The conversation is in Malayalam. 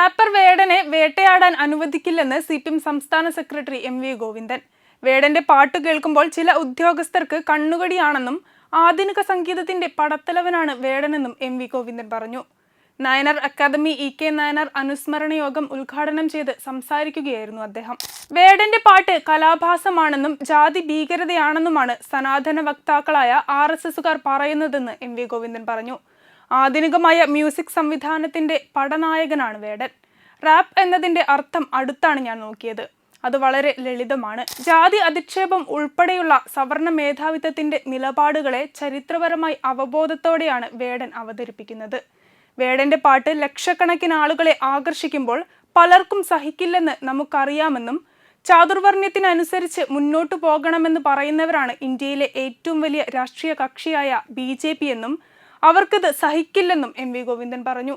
റാപ്പർ വേടനെ വേട്ടയാടാൻ അനുവദിക്കില്ലെന്ന് സി പി എം സംസ്ഥാന സെക്രട്ടറി എം വി ഗോവിന്ദൻ. വേടന്റെ പാട്ട് കേൾക്കുമ്പോൾ ചില ഉദ്യോഗസ്ഥർക്ക് കണ്ണുകടിയാണെന്നും ആധുനിക സംഗീതത്തിന്റെ പടത്തലവനാണ് വേടനെന്നും എം വി ഗോവിന്ദൻ പറഞ്ഞു. Nayanar academy E K Nayanar അനുസ്മരണ യോഗം ഉദ്ഘാടനം ചെയ്ത് സംസാരിക്കുകയായിരുന്നു അദ്ദേഹം. വേടന്റെ പാട്ട് കലാഭാസമാണെന്നും ജാതി ഭീകരതയാണെന്നുമാണ് സനാതന വക്താക്കളായ ആർ എസ് എസുകാർ പറയുന്നതെന്ന് എം വി ഗോവിന്ദൻ പറഞ്ഞു. ആധുനികമായ മ്യൂസിക് സംവിധാനത്തിന്റെ പടനായകനാണ് വേടൻ. റാപ്പ് എന്നതിന്റെ അർത്ഥം അടുത്താണ് ഞാൻ നോക്കിയത്. അത് വളരെ ലളിതമാണ്. ജാതി അധിക്ഷേപം ഉൾപ്പെടെയുള്ള സവർണ മേധാവിത്വത്തിന്റെ നിലപാടുകളെ ചരിത്രപരമായി അവബോധത്തോടെയാണ് വേടൻ അവതരിപ്പിക്കുന്നത്. വേടന്റെ പാട്ട് ലക്ഷക്കണക്കിന് ആളുകളെ ആകർഷിക്കുമ്പോൾ പലർക്കും സഹിക്കില്ലെന്ന് നമുക്കറിയാമെന്നും ചാതുർവർണയത്തിനനുസരിച്ച് മുന്നോട്ടു പോകണമെന്ന് പറയുന്നവരാണ് ഇന്ത്യയിലെ ഏറ്റവും വലിയ രാഷ്ട്രീയ കക്ഷിയായ ബി എന്നും അവർക്കത് സഹിക്കില്ലെന്നും എം വി ഗോവിന്ദൻ പറഞ്ഞു.